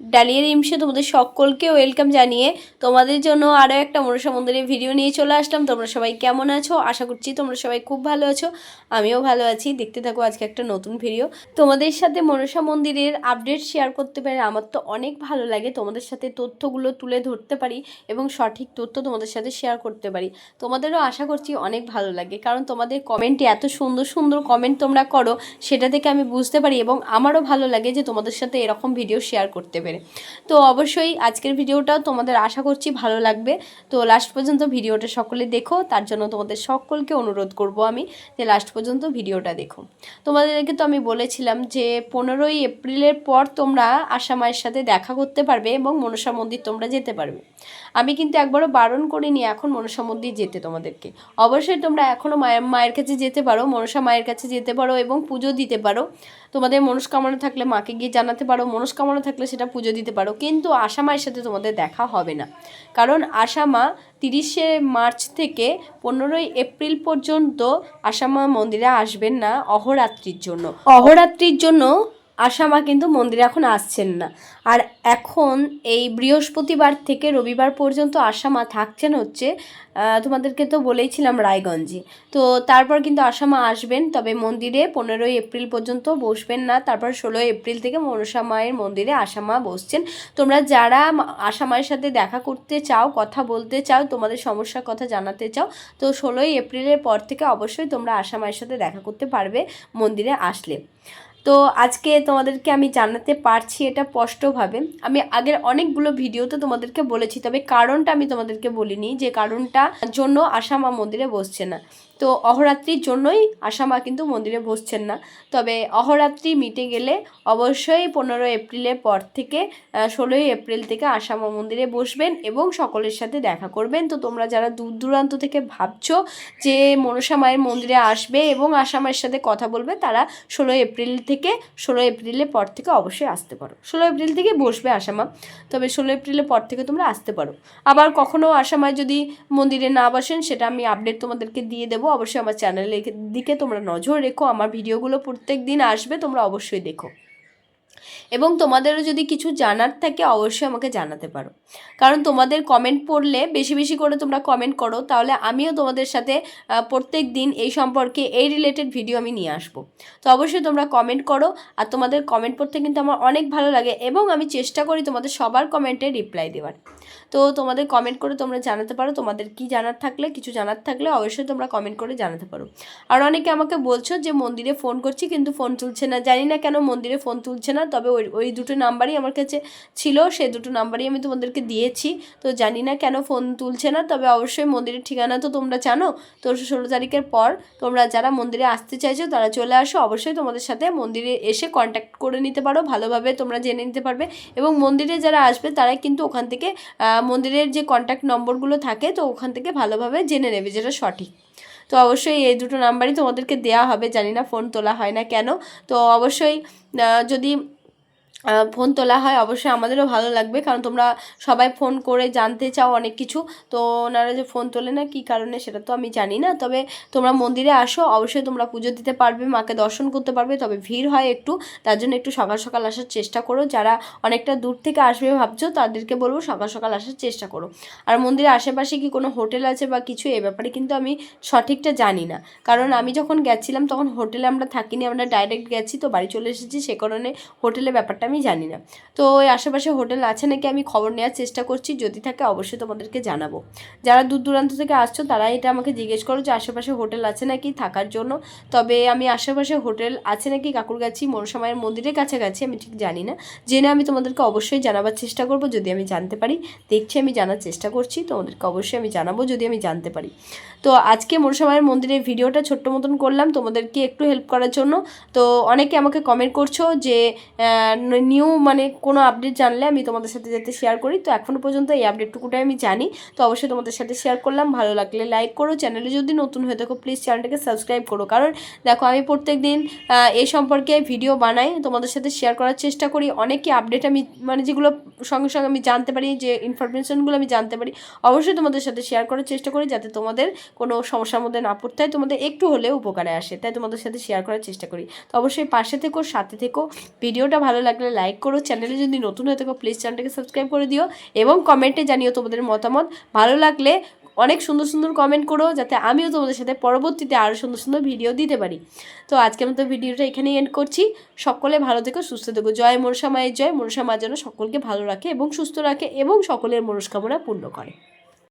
Dalia রিমসে তোমাদের সকলকে welcome জানিয়ে তোমাদের জন্য আরও একটা মনসা মন্দিরের ভিডিও নিয়ে চলে আসলাম। তোমরা সবাই কেমন আছো? আশা করছি তোমরা সবাই খুব ভালো আছো। আমিও ভালো আছি। দেখতে থাকো আজকে একটা নতুন ভিডিও। তোমাদের সাথে মনসা মন্দিরের আপডেট শেয়ার করতে পারে আমার তো অনেক ভালো লাগে। তোমাদের সাথে তথ্যগুলো তুলে ধরতে পারি এবং সঠিক তথ্য তোমাদের সাথে শেয়ার করতে পারি। তোমাদেরও আশা করছি অনেক ভালো লাগে। কারণ তোমাদের কমেন্টে এত সুন্দর সুন্দর কমেন্ট তোমরা করো, সেটা থেকে আমি বুঝতে পারি এবং আমারও ভালো লাগে যে তোমাদের সাথে এরকম ভিডিও শেয়ার করতে পেরে। তো অবশ্যই আজকের ভিডিওটাও তোমাদের আশা করছি ভালো লাগবে। তো লাস্ট পর্যন্ত ভিডিওটা সকলে দেখো, তার জন্য তোমাদের সকলকে অনুরোধ করব আমি যে লাস্ট পর্যন্ত ভিডিওটা দেখো। তোমাদেরকে তো আমি বলেছিলাম যে পনেরোই এপ্রিলের পর তোমরা আশা মায়ের সাথে দেখা করতে পারবে এবং মনসা মন্দির তোমরা যেতে পারবে। আমি কিন্তু একবারও বারণ করিনি, এখন মনসা মন্দির যেতে তোমাদেরকে। অবশ্যই তোমরা এখনও মায়ের মায়ের কাছে যেতে পারো, মনসা মায়ের কাছে যেতে পারো এবং পুজো দিতে পারো। তোমাদের মনস্কামনা থাকলে মাকে গিয়ে জানাতে পারো, মনস্কামনা থাকলে সেটা পুজো দিতে পারো, কিন্তু আশা মায়ের সাথে তোমাদের দেখা হবে না। কারণ আশা মা তিরিশে মার্চ থেকে পনেরোই এপ্রিল পর্যন্ত আশা মা মন্দিরে আসবেন না অহরাত্রির জন্য। অহরাত্রির জন্য আশামা কিন্তু মন্দিরে এখন আসছেন না। আর এখন এই বৃহস্পতিবার থেকে রবিবার পর্যন্ত আশামা থাকছেন হচ্ছে তোমাদেরকে তো বলেইছিলাম রায়গঞ্জে। তো তারপর কিন্তু আশামা আসবেন, তবে মন্দিরে পনেরোই এপ্রিল পর্যন্ত বসবেন না। তারপর ষোলোই এপ্রিল থেকে মনসা মায়ের মন্দিরে আশামা বসছেন। তোমরা যারা মা- আশা মায়ের সাথে দেখা করতে চাও, কথা বলতে চাও, তোমাদের সমস্যার কথা জানাতে চাও, তো ষোলোই এপ্রিলের পর থেকে অবশ্যই তোমরা আশা মায়ের সাথে দেখা করতে পারবে মন্দিরে আসলে। তো আজকে তোমাদেরকে আমি জানাতে পারছি এটা স্পষ্টভাবে। আমি আগের অনেকগুলো ভিডিওতে তোমাদেরকে বলেছি, তবে কারণটা আমি তোমাদেরকে বলিনি যে কারণটা জন্য আশামা মন্দিরে বসছে না। তো অহরাত্রির জন্যই আশামা কিন্তু মন্দিরে বসছেন না। তবে অহরাত্রি মিটে গেলে অবশ্যই পনেরো এপ্রিলের পর থেকে ষোলোই এপ্রিল থেকে আশামা মন্দিরে বসবেন এবং সকলের সাথে দেখা করবেন। তো তোমরা যারা দূর দূরান্ত থেকে ভাবছ যে মনসা মায়ের মন্দিরে আসবে এবং আশা মায়ের সাথে কথা বলবে, তারা ষোলোই এপ্রিল থেকে ষোলো এপ্রিলের পর থেকে অবশ্যই আসতে পারো। ষোলো এপ্রিল থেকে বসবে আসামা তবে ষোলো এপ্রিলের পর থেকে তোমরা আসতে পারো। আবার কখনও আসামায় যদি মন্দিরে না বসেন, সেটা আমি আপডেট তোমাদেরকে দিয়ে দেবো। অবশ্যই আমার চ্যানেলের দিকে তোমরা নজর রেখো। আমার ভিডিওগুলো প্রত্যেক দিন আসবে, তোমরা অবশ্যই দেখো। এবং তোমাদেরও যদি কিছু জানার থাকে, অবশ্যই আমাকে জানাতে পারো। কারণ তোমাদের কমেন্ট পড়লে, বেশি বেশি করে তোমরা কমেন্ট করো, তাহলে আমিও তোমাদের সাথে প্রত্যেক দিন এই সম্পর্কে, এই রিলেটেড ভিডিও আমি নিয়ে আসব। তো অবশ্যই তোমরা কমেন্ট করো, আর তোমাদের কমেন্ট পড়তে কিন্তু আমার অনেক ভালো লাগে, এবং আমি চেষ্টা করি তোমাদের সবার কমেন্টে রিপ্লাই দেওয়ার। তো তোমাদের কমেন্ট করে তোমরা জানাতে পারো, তোমাদের কি জানার থাকলে, কিছু জানার থাকলে, অবশ্যই তোমরা কমেন্ট করে জানাতে পারো। আর অনেকে আমাকে বলছো যে, মন্দিরে ফোন করছি, কিন্তু ফোন তুলছে না। জানি না কেন মন্দিরে ফোন তুলছে না। তবে ওই ওই দুটো নাম্বারই আমার কাছে ছিল সেই দুটো নাম্বারই আমি তোমাদেরকে দিয়েছি। তো জানি না কেন ফোন তুলছে না, তবে অবশ্যই মন্দিরের ঠিকানা তো তোমরা জানো। তো ষোলো তারিখের পর তোমরা যারা মন্দিরে আসতে চাইছো, তারা চলে আসো। অবশ্যই তোমাদের সাথে মন্দিরে এসে কন্ট্যাক্ট করে নিতে পারো, ভালোভাবে তোমরা জেনে নিতে পারবে। এবং মন্দিরে যারা আসবে তারাই কিন্তু ওখান থেকে মন্দিরের যে কন্ট্যাক্ট নম্বরগুলো থাকে, তো ওখান থেকে ভালোভাবে জেনে নেবে যেটা সঠিক। তো অবশ্যই এই দুটো নাম্বারই তোমাদেরকে দেওয়া হবে। জানি না ফোন তোলা হয় না কেন। তো অবশ্যই যদি ফোন তোলা হয়, অবশ্যই আমাদেরও ভালো লাগবে, কারণ তোমরা সবাই ফোন করে জানতে চাও অনেক কিছু। তো ওনারা যে ফোন তোলে না, কী কারণে সেটা তো আমি জানি না। তবে তোমরা মন্দিরে আসো, অবশ্যই তোমরা পুজো দিতে পারবে, মাকে দর্শন করতে পারবে, তবে ভিড় হয় একটু। তার জন্য একটু সকাল সকাল আসার চেষ্টা করো। যারা অনেকটা দূর থেকে আসবে ভাবছ, তাদেরকে বলব সকাল সকাল আসার চেষ্টা করো। আর মন্দিরের আশেপাশে কি কোনো হোটেল আছে বা কিছু, এ ব্যাপারে কিন্তু আমি সঠিকটা জানি না। কারণ আমি যখন গেছিলাম, তখন হোটেলে আমরা থাকিনি, আমরা ডাইরেক্ট গেছি, তো বাড়ি চলে এসেছি, সে কারণে হোটেলের ব্যাপারটা আমি জানি না। তো ওই আশেপাশে হোটেল আছে নাকি আমি খবর নেওয়ার চেষ্টা করছি, যদি থাকে অবশ্যই তোমাদেরকে জানাব। যারা দূর দূরান্ত থেকে আসছো, তারা এটা আমাকে জিজ্ঞেস করো যে আশেপাশে হোটেল আছে নাকি থাকার জন্য। তবে আমি আশেপাশে হোটেল আছে নাকি কাকুরগাছি, মনসামায়ের মন্দিরের কাছাকাছি, আমি ঠিক জানি না। জেনে আমি তোমাদেরকে অবশ্যই জানাবার চেষ্টা করব, যদি আমি জানতে পারি। দেখছি, আমি জানার চেষ্টা করছি, তোমাদেরকে অবশ্যই আমি জানাব যদি আমি জানতে পারি। তো আজকে মনসামায়ের মন্দিরের ভিডিওটা ছোট্ট মতন করলাম, তোমাদেরকে একটু হেল্প করার জন্য। তো অনেকে আমাকে কমেন্ট করছ যে নিউ মানে কোনো আপডেট জানলে আমি তোমাদের সাথে যাতে শেয়ার করি। তো এখনও পর্যন্ত এই আপডেটটুকুটাই আমি জানি। তো অবশ্যই তোমাদের সাথে শেয়ার করলাম। ভালো লাগলে লাইক করো। চ্যানেলে যদি নতুন হয়ে থাকো প্লিজ চ্যানেলটাকে সাবস্ক্রাইব করো। কারণ দেখো, আমি প্রত্যেক দিন এই সম্পর্কে ভিডিও বানাই। তোমাদের সাথে শেয়ার করার চেষ্টা করি। অনেকই আপডেট আমি মানে যেগুলো সঙ্গে সঙ্গে আমি জানতে পারি, যে ইনফরমেশনগুলো আমি জানতে পারি, অবশ্যই তোমাদের সাথে শেয়ার করার চেষ্টা করি যাতে তোমাদের কোনো সমস্যার মধ্যে না পড়তে হয়। তোমাদের একটু হলেও উপকারে আসে। তাই তোমাদের সাথে শেয়ার করার চেষ্টা করি। তো অবশ্যই পাশে থেকো, সাথে থেকো। ভিডিওটা ভালো লাগলে লাইক করো চ্যানেলে যদি নতুন হয়ে থাকো প্লিজ চ্যানেলটাকে সাবস্ক্রাইব করে দিও এবং কমেন্টে জানিও তোমাদের মতামত। ভালো লাগলে অনেক সুন্দর সুন্দর কমেন্ট করো, যাতে আমিও তোমাদের সাথে পরবর্তীতে আরও সুন্দর সুন্দর ভিডিও দিতে পারি। তো আজকের মতো ভিডিওটা এখানেই এন্ড করছি। সকলে ভালো থেকো, সুস্থ থেকো। জয় মনসা মায়ের জয়। মনসা মা যেন সকলকে ভালো রাখে এবং সুস্থ রাখে এবং সকলের মনস্কামনা পূর্ণ করে।